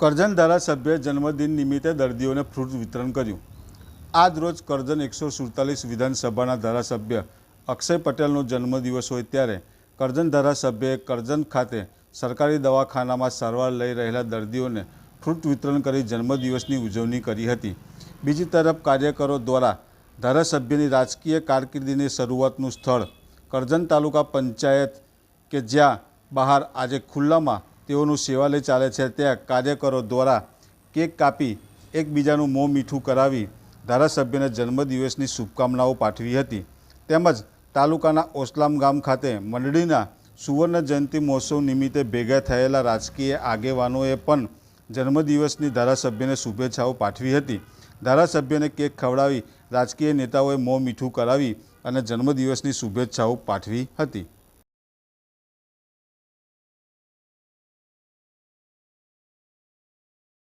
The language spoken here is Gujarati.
કરજણ ધારાસભ્યએ જન્મદિન નિમિત્તે દર્દીઓને ફ્રૂટ વિતરણ કર્યું. આજ રોજ કરજણ એકસો સુડતાલીસ વિધાનસભાના ધારાસભ્ય અક્ષય પટેલનો જન્મદિવસ હોય ત્યારે કરજણ ધારાસભ્યએ કરજણ ખાતે સરકારી દવાખાનામાં સારવાર લઈ રહેલા દર્દીઓને ફ્રૂટ વિતરણ કરી જન્મદિવસની ઉજવણી કરી હતી. બીજી તરફ કાર્યકરો દ્વારા ધારાસભ્યની રાજકીય કારકિર્દીની શરૂઆતનું સ્થળ કરજણ તાલુકા પંચાયત કે જ્યાં બહાર આજે ખુલ્લામાં તેઓનું સેવાલય ચાલે છે. ત્યાં કાર્યકરો દ્વારા કેક કાપી એકબીજાનું મોં મીઠું કરાવી ધારાસભ્યને જન્મદિવસની શુભકામનાઓ પાઠવી હતી. તેમજ તાલુકાના ઓસલામ ગામ ખાતે મંડળીના સુવર્ણ જયંતિ મહોત્સવ નિમિત્તે ભેગા થયેલા રાજકીય આગેવાનોએ પણ જન્મદિવસની ધારાસભ્યને શુભેચ્છાઓ પાઠવી હતી. ધારાસભ્યને કેક ખવડાવી રાજકીય નેતાઓએ મોં મીઠું કરાવી અને જન્મદિવસની શુભેચ્છાઓ પાઠવી હતી.